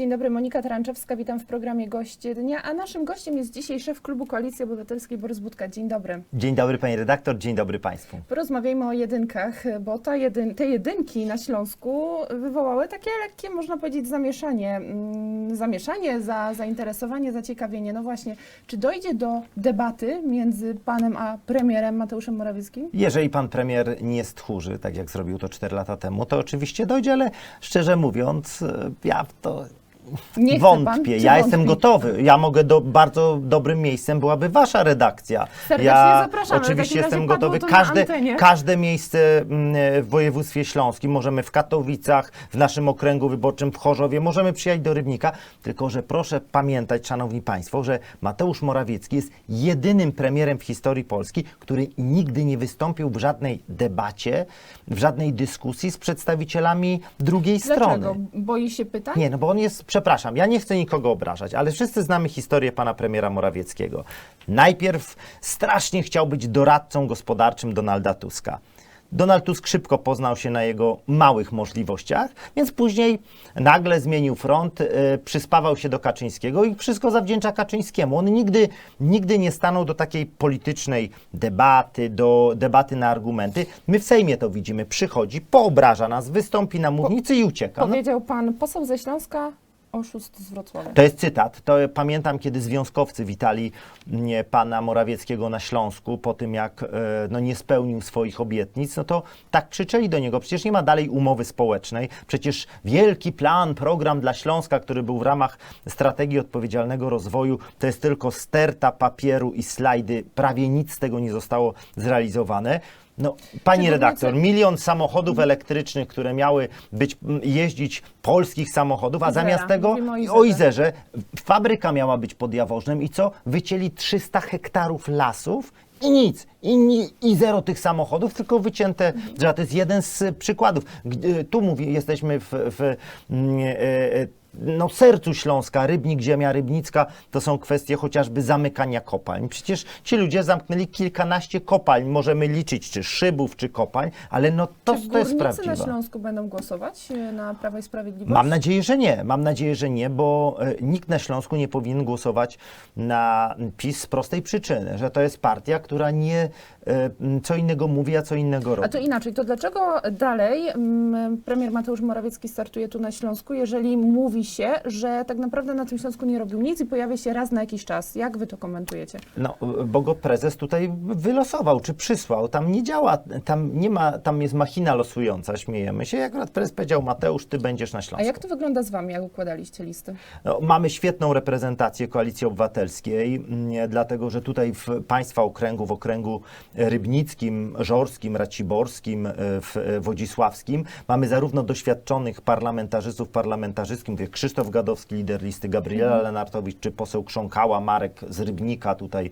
Dzień dobry, Monika Taranczewska, witam w programie Goście Dnia, a naszym gościem jest dzisiaj szef Klubu Koalicji Obywatelskiej Borys Budka. Dzień dobry. Dzień dobry pani redaktor, dzień dobry państwu. Porozmawiajmy o jedynkach, bo ta jedyn te jedynki na Śląsku wywołały takie lekkie, można powiedzieć, zamieszanie. Mm, Zamieszanie, za, zainteresowanie, zaciekawienie. No właśnie, czy dojdzie do debaty między panem a premierem Mateuszem Morawieckim? Jeżeli pan premier nie stchórzy, tak jak zrobił to 4 lata temu, to oczywiście dojdzie, ale szczerze mówiąc, e, ja to Nie wątpię. ja jestem gotowy. Ja mogę, do, bardzo dobrym miejscem byłaby wasza redakcja. Serdecznie ja zapraszamy. Oczywiście jestem gotowy. Każde, każde miejsce mm, w województwie śląskim, możemy w Katowicach, w naszym okręgu wyborczym w Chorzowie, możemy przyjechać do Rybnika, tylko że proszę pamiętać, szanowni państwo, że Mateusz Morawiecki jest jedynym premierem w historii Polski, który nigdy nie wystąpił w żadnej debacie, w żadnej dyskusji z przedstawicielami drugiej strony. Dlaczego? Boi się pytań? Nie, no bo on jest, przepraszam, ja nie chcę nikogo obrażać, ale wszyscy znamy historię pana premiera Morawieckiego. Najpierw strasznie chciał być doradcą gospodarczym Donalda Tuska. Donald Tusk szybko poznał się na jego małych możliwościach, więc później nagle zmienił front, y, przyspawał się do Kaczyńskiego i wszystko zawdzięcza Kaczyńskiemu. On nigdy, nigdy nie stanął do takiej politycznej debaty, do debaty na argumenty. My w Sejmie to widzimy. Przychodzi, poobraża nas, wystąpi na mównicy i ucieka. No, Powiedział pan poseł ze Śląska, oszust z Wrocławia. to jest cytat. To pamiętam, kiedy związkowcy witali mnie, pana Morawieckiego na Śląsku po tym, jak e, no, nie spełnił swoich obietnic, no to tak krzyczeli do niego. Przecież nie ma dalej umowy społecznej. Przecież wielki plan, program dla Śląska, który był w ramach strategii odpowiedzialnego rozwoju, to jest tylko sterta papieru i slajdy. Prawie nic z tego nie zostało zrealizowane. No, pani redaktor, milion samochodów elektrycznych, które miały być, jeździć polskich samochodów, a zamiast tego o Izerze. Fabryka miała być pod Jaworznem i co? Wycięli 300 hektarów lasów i nic. I, ni- I zero tych samochodów, tylko wycięte drzewa. To jest jeden z przykładów. Gdy- Tu mówi, jesteśmy w, w mm, e, e, no, sercu Śląska, Rybnik, ziemia rybnicka, to są kwestie chociażby zamykania kopalń. Przecież ci ludzie zamknęli kilkanaście kopalń, możemy liczyć, czy szybów, czy kopalń, ale no to, Czy to jest prawdziwe. na Śląsku będą głosować e, na Prawo i Sprawiedliwość? Mam nadzieję, że nie. Mam nadzieję, że nie, bo e, nikt na Śląsku nie powinien głosować na PiS z prostej przyczyny, że to jest partia, która nie e, co innego mówi, a co innego robi. A to inaczej, to dlaczego dalej premier Mateusz Morawiecki startuje tu na Śląsku, jeżeli mówi się, że tak naprawdę na tym Śląsku nie robił nic i pojawia się raz na jakiś czas? Jak wy to komentujecie? No, bo go prezes tutaj wylosował, czy przysłał. Tam nie działa, tam nie ma, tam jest machina losująca, śmiejemy się. Jak akurat prezes powiedział, Mateusz, ty będziesz na A Śląsku. jak to wygląda z wami, jak układaliście listy? No, mamy świetną reprezentację Koalicji Obywatelskiej, mm, dlatego że tutaj w państwa okręgu, w okręgu rybnickim, żorskim, raciborskim, e, w e, wodzisławskim mamy zarówno doświadczonych parlamentarzystów, parlamentarzyskim, jak Krzysztof Gadowski, lider listy, Gabriela Lenartowicz, czy poseł Krząkała, Marek z Rybnika tutaj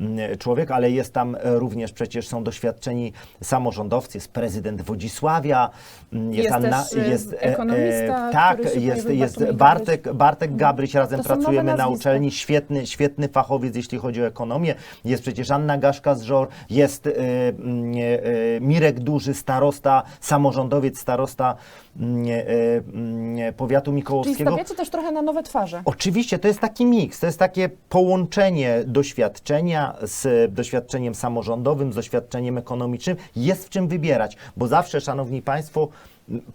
mm, człowiek, ale jest tam e, również przecież są doświadczeni samorządowcy, jest prezydent Wodzisławia, mm, jest, Jest Anna, e, jest ekonomista, tak, jest, jest Bartek, Bartek Gabryś, razem pracujemy na uczelni, świetny, świetny fachowiec, jeśli chodzi o ekonomię. Jest przecież Anna Gaszka z Żor, jest e, mm, e, Mirek Duży, starosta, samorządowiec, starosta e, mm, powiatu Czyli mikołowskiego. stawiacie też trochę na nowe twarze. Oczywiście to jest taki miks, to jest takie połączenie doświadczenia z doświadczeniem samorządowym, z doświadczeniem ekonomicznym. Jest w czym wybierać, bo zawsze, Szanowni Państwo,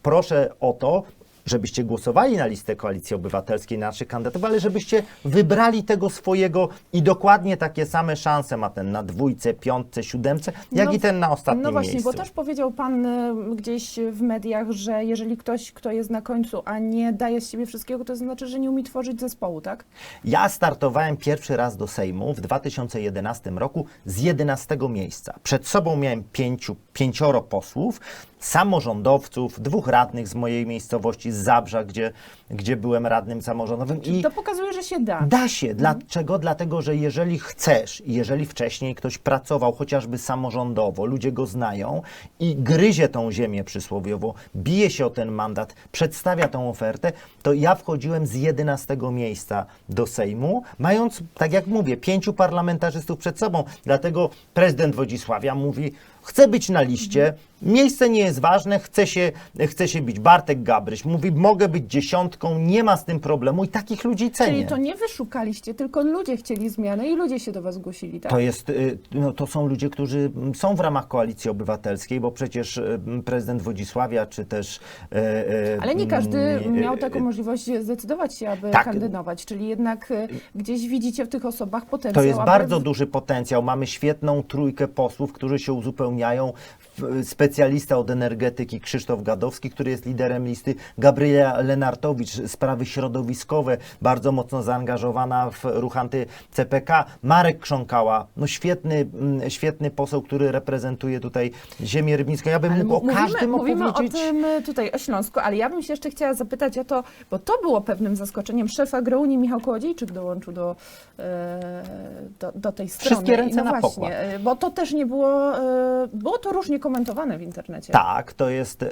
proszę o to, żebyście głosowali na listę Koalicji Obywatelskiej, na naszych kandydatów, ale żebyście wybrali tego swojego i dokładnie takie same szanse ma ten na dwójce, piątce, siódemce, jak No, i ten na ostatnim No właśnie, miejscu. bo też powiedział pan y, gdzieś w mediach, że jeżeli ktoś, kto jest na końcu, a nie daje z siebie wszystkiego, to znaczy, że nie umie tworzyć zespołu, tak? Ja startowałem pierwszy raz do Sejmu w 2011 roku z 11 miejsca. Przed sobą miałem pięciu, pięcioro posłów, samorządowców, dwóch radnych z mojej miejscowości, z Zabrza, gdzie, gdzie byłem radnym samorządowym. I To pokazuje, że się da. da się. Dlaczego? Dlatego, że jeżeli chcesz, i jeżeli wcześniej ktoś pracował chociażby samorządowo, ludzie go znają i gryzie tą ziemię przysłowiowo, bije się o ten mandat, przedstawia tą ofertę, to ja wchodziłem z 11 miejsca do Sejmu, mając, tak jak mówię, pięciu parlamentarzystów przed sobą. Dlatego prezydent Wodzisławia mówi, chce być na liście, miejsce nie jest ważne, chce się, chce się bić. Bartek Gabryś mówi, mogę być dziesiątką, nie ma z tym problemu i takich ludzi cenię. Czyli to nie wy szukaliście, tylko ludzie chcieli zmiany i ludzie się do was zgłosili, tak? To, jest, y, no, to są ludzie, którzy mm, są w ramach koalicji obywatelskiej, bo przecież y, prezydent Wodzisławia, czy też. y, Ale nie każdy mm, y, miał taką możliwość zdecydować się, aby tak. kandydować. Czyli jednak e, gdzieś widzicie w tych osobach potencjał. To jest aby bardzo duży potencjał. Mamy świetną trójkę posłów, którzy się uzupełniają. W- Specjalista od energetyki Krzysztof Gadowski, który jest liderem listy, Gabriela Lenartowicz, sprawy środowiskowe, bardzo mocno zaangażowana w ruch anty-CPK, Marek Krząkała, no świetny, mm, świetny poseł, który reprezentuje tutaj ziemię rybnicką. Ja bym Ale mógł o mówimy, każdym mówimy opowiedzieć. o tym e, tutaj o Śląsku, ale ja bym się jeszcze chciała zapytać o to, bo to było pewnym zaskoczeniem. Szef Agrounii Michał Kołodziejczyk dołączył do, e, do, do tej strony. Wszystkie ręce no na właśnie, pokład. e, Bo to też nie było, było to różnie komentowane w internecie. Tak, to jest, e,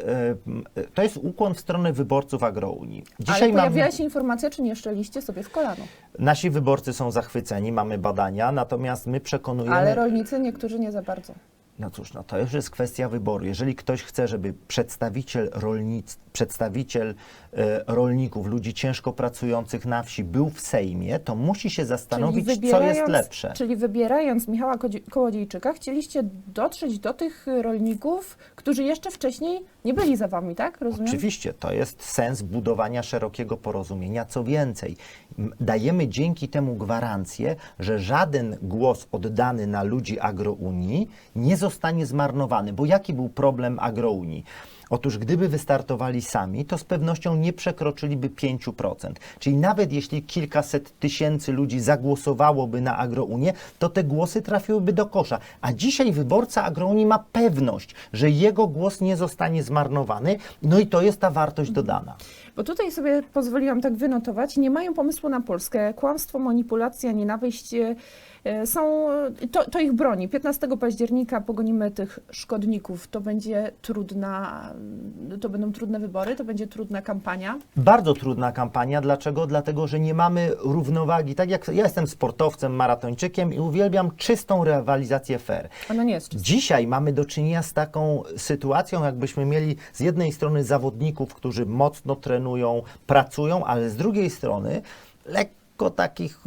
m, to jest ukłon w stronę wyborców Agrounii. ale pojawiła się informacja, czy nie szczeliście sobie w kolano. Nasi wyborcy są zachwyceni, mamy badania, natomiast my przekonujemy. Ale rolnicy niektórzy nie za bardzo. No cóż, no to już jest kwestia wyboru. Jeżeli ktoś chce, żeby przedstawiciel, rolnic, przedstawiciel e, rolników, ludzi ciężko pracujących na wsi był w Sejmie, to musi się zastanowić, co jest lepsze. Czyli wybierając Michała Kołodziejczyka, chcieliście dotrzeć do tych rolników, którzy jeszcze wcześniej nie byli za wami, tak? Rozumiem? Oczywiście, to jest sens budowania szerokiego porozumienia. Co więcej, dajemy dzięki temu gwarancję, że żaden głos oddany na ludzi agrounii nie zostanie zmarnowany. Bo jaki był problem agrounii? Otóż gdyby wystartowali sami, to z pewnością nie przekroczyliby 5%. Czyli nawet jeśli kilkaset tysięcy ludzi zagłosowałoby na agrounię, to te głosy trafiłyby do kosza. A dzisiaj wyborca agrounii ma pewność, że jego głos nie zostanie zmarnowany, no i to jest ta wartość dodana. Bo tutaj sobie pozwoliłam tak wynotować, nie mają pomysłu na Polskę. Kłamstwo, manipulacja, nienawiść e, są, to, to ich broni. 15 października pogonimy tych szkodników. To będzie trudna, to będą trudne wybory, to będzie trudna kampania. Bardzo trudna kampania. Dlaczego? Dlatego, że nie mamy równowagi. Tak jak ja jestem sportowcem, maratończykiem i uwielbiam czystą rywalizację fair. Ona nie jest czysta. Dzisiaj mamy do czynienia z taką sytuacją, jakbyśmy mieli z jednej strony zawodników, którzy mocno trenują, pracują, ale z drugiej strony lekko takich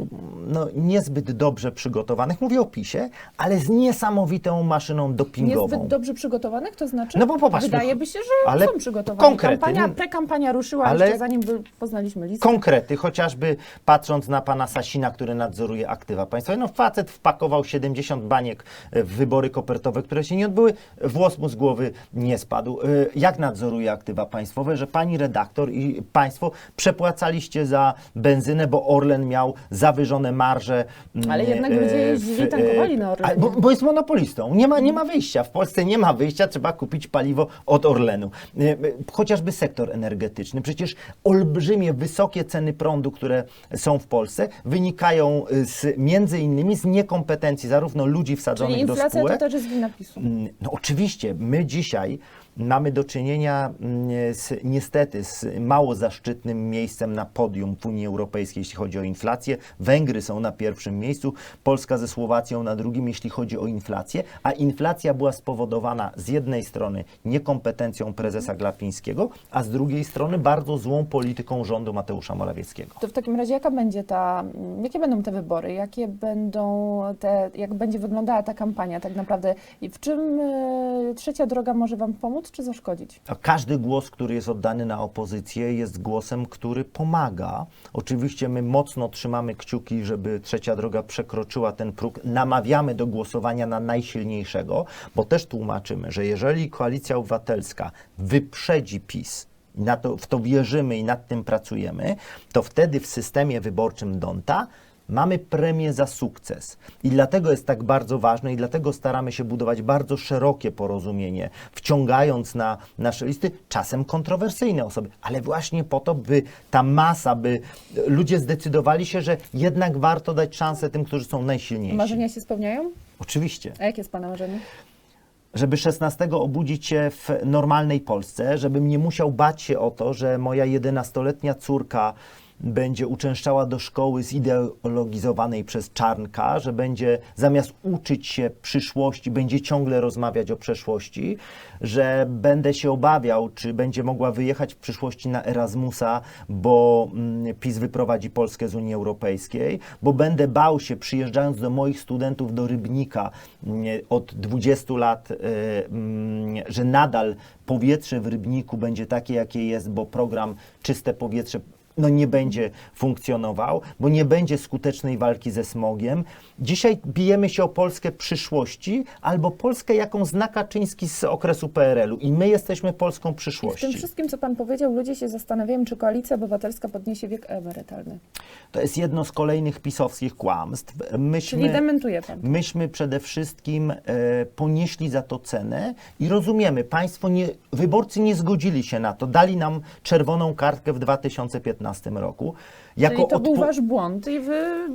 no, niezbyt dobrze przygotowanych, mówię o PiSie, ale z niesamowitą maszyną dopingową. Niezbyt dobrze przygotowanych, to znaczy? No bo popatrzmy, Wydaje by się, że ale są przygotowani. konkrety, Kampania, nie- prekampania ruszyła ale- jeszcze zanim poznaliśmy listę. Konkrety, chociażby patrząc na pana Sasina, który nadzoruje aktywa państwowe. No facet wpakował 70 baniek w wybory kopertowe, które się nie odbyły, włos mu z głowy nie spadł. Y, Jak nadzoruje aktywa państwowe, że pani redaktor i państwo przepłacaliście za benzynę, bo Orlen miał zawyżone marże. mm, Ale jednak ludzie jeździli, w- tankowali na Orlenie. Bo, bo jest monopolistą. Nie ma, nie ma wyjścia. W Polsce nie ma wyjścia, trzeba kupić paliwo od Orlenu. E, e, Chociażby sektor energetyczny. Przecież olbrzymie, wysokie ceny prądu, które są w Polsce, wynikają e, z, między innymi z niekompetencji zarówno ludzi wsadzonych Czyli do inflacja spółek, to też jest wina PiSu. Mm, No oczywiście, my dzisiaj mamy do czynienia mm, z, niestety z mało zaszczytnym miejscem na podium w Unii Europejskiej, jeśli chodzi o inflację. Węgry są na pierwszym miejscu, Polska ze Słowacją na drugim, jeśli chodzi o inflację, a inflacja była spowodowana z jednej strony niekompetencją prezesa Glapińskiego, a z drugiej strony bardzo złą polityką rządu Mateusza Morawieckiego. To w takim razie jaka będzie ta, jakie będą te wybory, jakie będą te, jak będzie wyglądała ta kampania tak naprawdę i w czym e, trzecia droga może Wam pomóc czy zaszkodzić? A Każdy głos, który jest oddany na opozycję, jest głosem, który pomaga. Oczywiście my mocno trzymamy kciuki, żeby trzecia droga przekroczyła ten próg. Namawiamy do głosowania na najsilniejszego, bo też tłumaczymy, że jeżeli koalicja obywatelska wyprzedzi PiS, i na to, w to wierzymy i nad tym pracujemy, to wtedy w systemie wyborczym Donta mamy premię za sukces. I dlatego jest tak bardzo ważne i dlatego staramy się budować bardzo szerokie porozumienie, wciągając na nasze listy czasem kontrowersyjne osoby, ale właśnie po to, by ta masa, by ludzie zdecydowali się, że jednak warto dać szansę tym, którzy są najsilniejsi. Marzenia się spełniają? Oczywiście A jakie jest Pana marzenie? żeby 16 obudzić się w normalnej Polsce, żebym nie musiał bać się o to, że moja 11-letnia córka będzie uczęszczała do szkoły zideologizowanej przez Czarnka, że będzie zamiast uczyć się przyszłości, będzie ciągle rozmawiać o przeszłości, że będę się obawiał, czy będzie mogła wyjechać w przyszłości na Erasmusa, bo mm, PiS wyprowadzi Polskę z Unii Europejskiej, bo będę bał się przyjeżdżając do moich studentów do Rybnika mm, od 20 lat, y, mm, że nadal powietrze w Rybniku będzie takie, jakie jest, bo program Czyste Powietrze no nie będzie funkcjonował, bo nie będzie skutecznej walki ze smogiem. Dzisiaj bijemy się o Polskę przyszłości albo Polskę, jaką zna Kaczyński z okresu PRL-u i my jesteśmy Polską W tym przyszłości. wszystkim, co pan powiedział, ludzie się zastanawiają, czy koalicja obywatelska podniesie wiek emerytalny. To jest jedno z kolejnych pisowskich kłamstw. Myśmy... Czyli dementuje pan. Myśmy przede wszystkim e, ponieśli za to cenę i rozumiemy, państwo nie, wyborcy nie zgodzili się na to, dali nam czerwoną kartkę w 2015 roku. Jako Czyli to był wasz błąd i wy...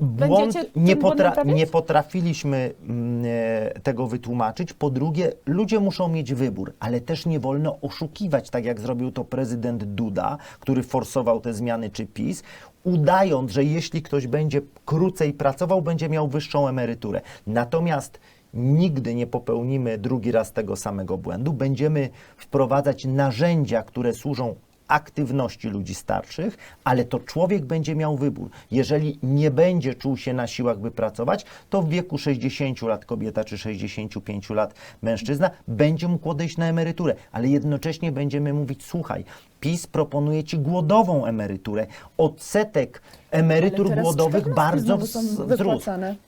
błąd, Będziecie ten nie, błąd potra- nie potrafiliśmy mm, e, tego wytłumaczyć. Po drugie, ludzie muszą mieć wybór, ale też nie wolno oszukiwać, tak jak zrobił to prezydent Duda, który forsował te zmiany czy PiS, udając, że jeśli ktoś będzie krócej pracował, będzie miał wyższą emeryturę. Natomiast nigdy nie popełnimy drugi raz tego samego błędu. Będziemy wprowadzać narzędzia, które służą aktywności ludzi starszych, ale to człowiek będzie miał wybór. Jeżeli nie będzie czuł się na siłach, by pracować, to w wieku 60 lat kobieta czy 65 lat mężczyzna będzie mógł odejść na emeryturę, ale jednocześnie będziemy mówić: Słuchaj, PiS proponuje ci głodową emeryturę. Odsetek emerytur głodowych bardzo wzrósł.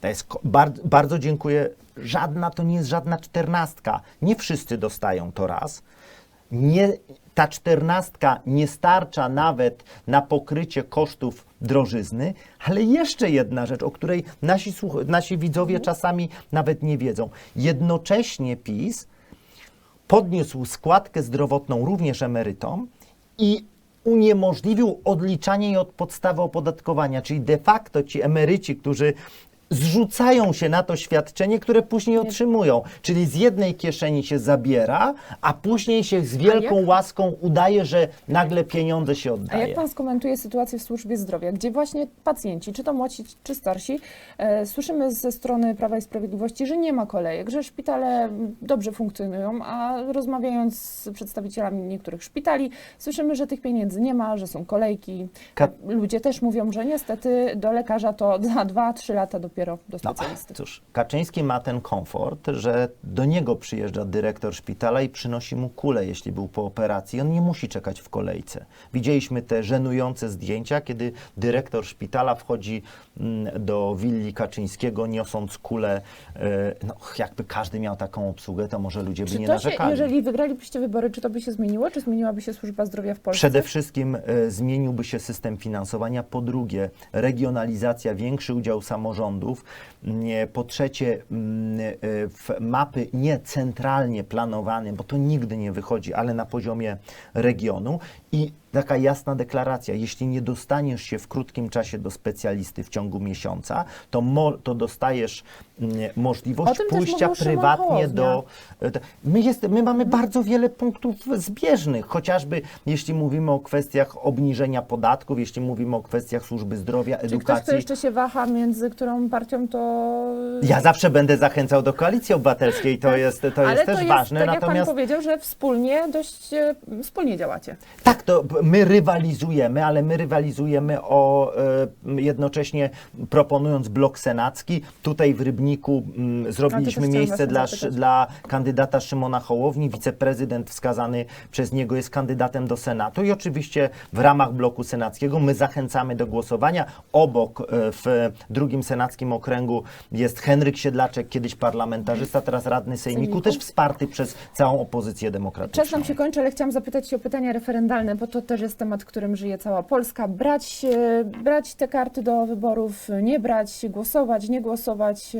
To jest ko- bar- bardzo dziękuję. Żadna to nie jest żadna czternastka. Nie wszyscy dostają to raz. Nie, ta czternastka nie starcza nawet na pokrycie kosztów drożyzny, ale jeszcze jedna rzecz, o której nasi, nasi widzowie czasami nawet nie wiedzą. Jednocześnie PiS podniósł składkę zdrowotną również emerytom i uniemożliwił odliczanie jej od podstawy opodatkowania, czyli de facto ci emeryci, którzy zrzucają się na to świadczenie, które później otrzymują. Czyli z jednej kieszeni się zabiera, a później się z wielką łaską udaje, że nagle pieniądze się A oddaje. jak pan skomentuje sytuację w służbie zdrowia, gdzie właśnie pacjenci, czy to młodsi, czy starsi, e, słyszymy ze strony Prawa i Sprawiedliwości, że nie ma kolejek, że szpitale dobrze funkcjonują, a rozmawiając z przedstawicielami niektórych szpitali, słyszymy, że tych pieniędzy nie ma, że są kolejki. Ka- Ludzie też mówią, że niestety do lekarza to za 2-3 lata dopiero do No, specjalisty. cóż, Kaczyński ma ten komfort, że do niego przyjeżdża dyrektor szpitala i przynosi mu kulę, jeśli był po operacji. On nie musi czekać w kolejce. Widzieliśmy te żenujące zdjęcia, kiedy dyrektor szpitala wchodzi mm, do willi Kaczyńskiego, niosąc kulę. e, No, jakby każdy miał taką obsługę, to może ludzie by Czy nie to się, narzekali. jeżeli wygralibyście wybory, czy to by się zmieniło? Czy zmieniłaby się służba zdrowia w Polsce? Przede wszystkim e, zmieniłby się system finansowania. Po drugie, regionalizacja, większy udział samorządów. Nie, Po trzecie, mm, e, mapy nie centralnie planowane, bo to nigdy nie wychodzi, ale na poziomie regionu. I taka jasna deklaracja, jeśli nie dostaniesz się w krótkim czasie do specjalisty w ciągu miesiąca, to, mo, to dostajesz mm, możliwość pójścia prywatnie do, to- My, jest, my mamy bardzo wiele punktów zbieżnych, chociażby jeśli mówimy o kwestiach obniżenia podatków, jeśli mówimy o kwestiach służby zdrowia, Czy ktoś, kto edukacji. jeszcze się waha między którą partią, to... Ja zawsze będę zachęcał do koalicji obywatelskiej, to jest, to Ale jest to też jest, ważne. tak Natomiast jak pan powiedział, że wspólnie, dość e, wspólnie działacie. tak, to my rywalizujemy, ale my rywalizujemy o e, jednocześnie proponując blok senacki. Tutaj w Rybniku mm, zrobiliśmy miejsce dla, dla kandydata Szymona Hołowni. Wiceprezydent wskazany przez niego jest kandydatem do Senatu i oczywiście w ramach bloku senackiego my zachęcamy do głosowania. Obok e, w drugim senackim okręgu jest Henryk Siedlaczek, kiedyś parlamentarzysta, teraz radny sejmiku, Sejmiku. też wsparty przez całą opozycję demokratyczną. Czas nam się kończy, ale chciałam zapytać się o pytania referendalne, bo to też jest temat, którym żyje cała Polska. Brać, e, brać te karty do wyborów, nie brać, głosować, nie głosować.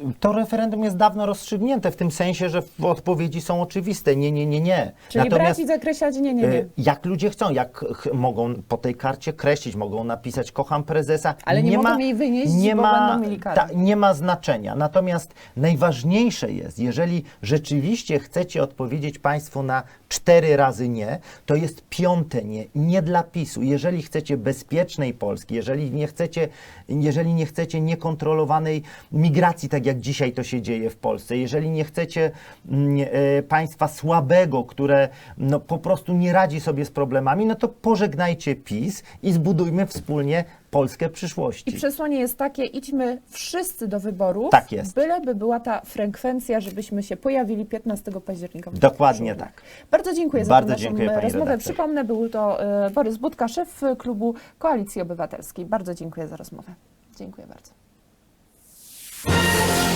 E, To referendum jest dawno rozstrzygnięte w tym sensie, że odpowiedzi są oczywiste. Nie, nie, nie, nie. Czyli brać i zakreślać? Nie, nie, e, nie. jak ludzie chcą, jak mogą po tej karcie kreślić, mogą napisać kocham prezesa. Ale nie mogą jej wynieść, nie bo ma, będą mieli karę. ta, nie ma znaczenia. Natomiast najważniejsze jest, jeżeli rzeczywiście chcecie odpowiedzieć Państwu na cztery razy nie, to jest piąte nie, nie dla PiSu. Jeżeli chcecie bezpiecznej Polski, jeżeli nie chcecie, jeżeli nie chcecie niekontrolowanej migracji, tak jak dzisiaj to się dzieje w Polsce, jeżeli nie chcecie mm, e, państwa słabego, które no, po prostu nie radzi sobie z problemami, no to pożegnajcie PiS i zbudujmy wspólnie Polskę I przyszłości. przesłanie jest takie, idźmy wszyscy do wyborów, Tak jest. byleby była ta frekwencja, żebyśmy się pojawili 15 października. Dokładnie tak. Bardzo dziękuję Bardzo za tę dziękuję, pani rozmowę. redaktor. Przypomnę, był to e, Borys Budka, szef klubu Koalicji Obywatelskiej. Bardzo dziękuję za rozmowę. Dziękuję bardzo. Thank you.